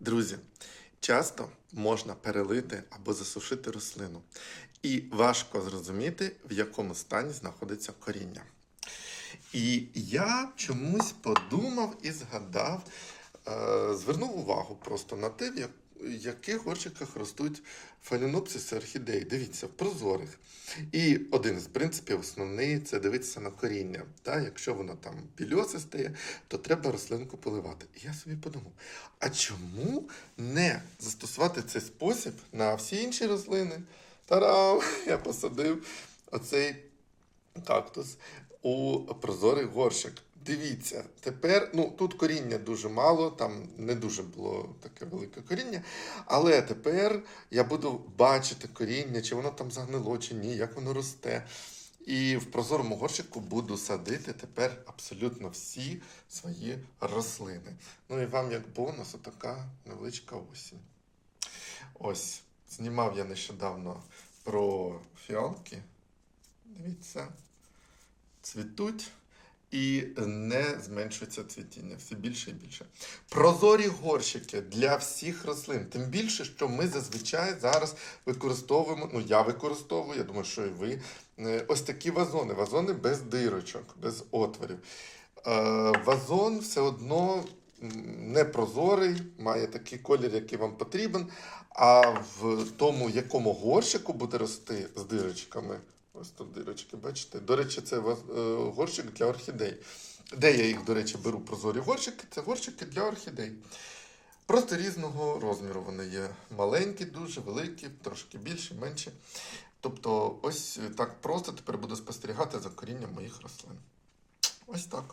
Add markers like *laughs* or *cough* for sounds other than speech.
Друзі, часто можна перелити або засушити рослину, і важко зрозуміти, в якому стані знаходиться коріння. І я чомусь подумав і згадав, е, звернув увагу просто на те, в як- в яких горщиках ростуть фаленопсиси орхідеї. Дивіться, в прозорих. І один з принципів основний це дивитися на коріння. Та, якщо воно там пільосисте, то треба рослинку поливати. І я собі подумав: а чому не застосувати цей спосіб на всі інші рослини? Тарам! *laughs* Я посадив оцей кактус у прозорий горщик. Дивіться, тепер ну тут коріння дуже мало, там не дуже було таке велике коріння. Але тепер я буду бачити коріння, чи воно там загнило, чи ні, як воно росте. І в прозорому горщику буду садити тепер абсолютно всі свої рослини. Ну і вам як бонус, отака невеличка осінь. Ось, знімав я нещодавно про фіалки. Дивіться, цвітуть і не зменшується цвітіння все більше і більше. Прозорі горщики для всіх рослин. Тим більше, що ми зазвичай зараз використовуємо, ну я використовую, я думаю, що і ви. е, Ось такі вазони. Вазони без дирочок, без отворів. Е, Вазон все одно не прозорий, має такий колір, який вам потрібен. А в тому, якому горщику буде рости з дирочками, ось тут дирочки, бачите? До речі, це е, горщик для орхідей. Де я їх, до речі, беру прозорі горщики? Це горщики для орхідей. Просто різного розміру вони є. Маленькі, дуже великі, трошки більші, менші. Тобто, ось так просто тепер буду спостерігати за корінням моїх рослин. Ось так.